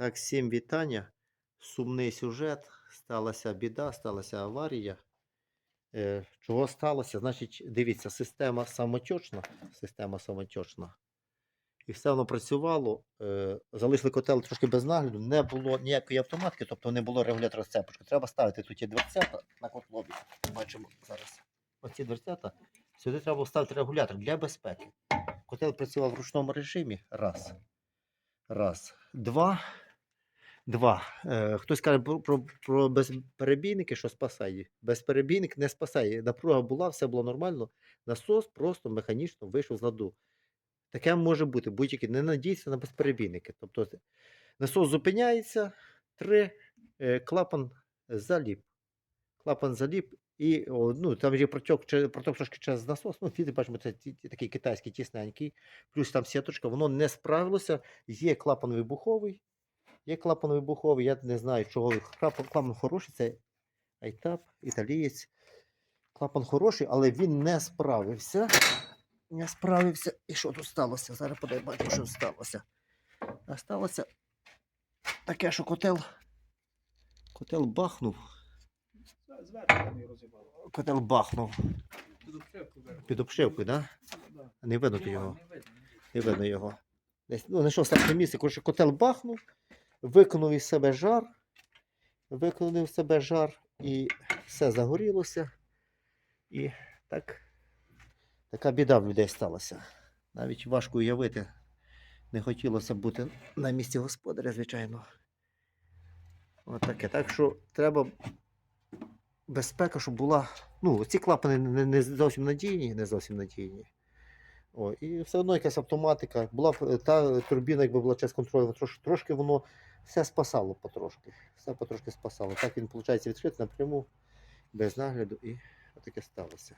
Так, всім вітання. Сумний сюжет. Сталася біда, сталася аварія. Е, чого сталося? Значить, дивіться, система самотечна. Система самотечна. І все воно працювало. Е, залишили котел трошки без нагляду. Не було ніякої автоматки, тобто не було регулятора сцепочки. Треба ставити тут є дверцята на котлові. Бачимо зараз. Оці дверцята. Сюди треба було ставити регулятор для безпеки. Котел працював в ручному режимі. Раз. Раз. Два. Два. Е, хтось каже про, про, безперебійники, що спасає. Безперебійник не спасає. Напруга була, все було нормально. Насос просто механічно вийшов з ладу. Таке може бути будь-який. Не надійся на безперебійники. Тобто насос зупиняється, три, е, клапан заліп. Клапан заліп, і ну, там є проток, проток трошки через насос. Ну, ти бачимо, це такий китайський тісненький, плюс там сіточка, воно не справилося. Є клапан вибуховий. Є клапан вибуховий, я не знаю, чого. Клапан, клапан хороший, це айтап, італієць. Клапан хороший, але він не справився. Не справився. І що тут сталося? Зараз подивимося, що сталося. А сталося таке, що котел. Котел бахнув. Котел бахнув. Під обшивкою, так? Не видно його. не видно. Його. Десь, ну, знайшов старше місце. Коротше, котел бахнув, виконав із себе жар, виконав із себе жар, і все загорілося. І так, така біда в людей сталася. Навіть важко уявити. Не хотілося бути на місці господаря, звичайно. От таке. Так що треба безпека, щоб була. Ну, ці клапани не, не зовсім надійні, не зовсім надійні. О, і все одно якась автоматика. Була е, та турбіна, якби була через контролю, трошки, трошки воно все спасало потрошки. Все потрошки спасало. Так він, виходить, відкритий напряму, без нагляду, і таке сталося.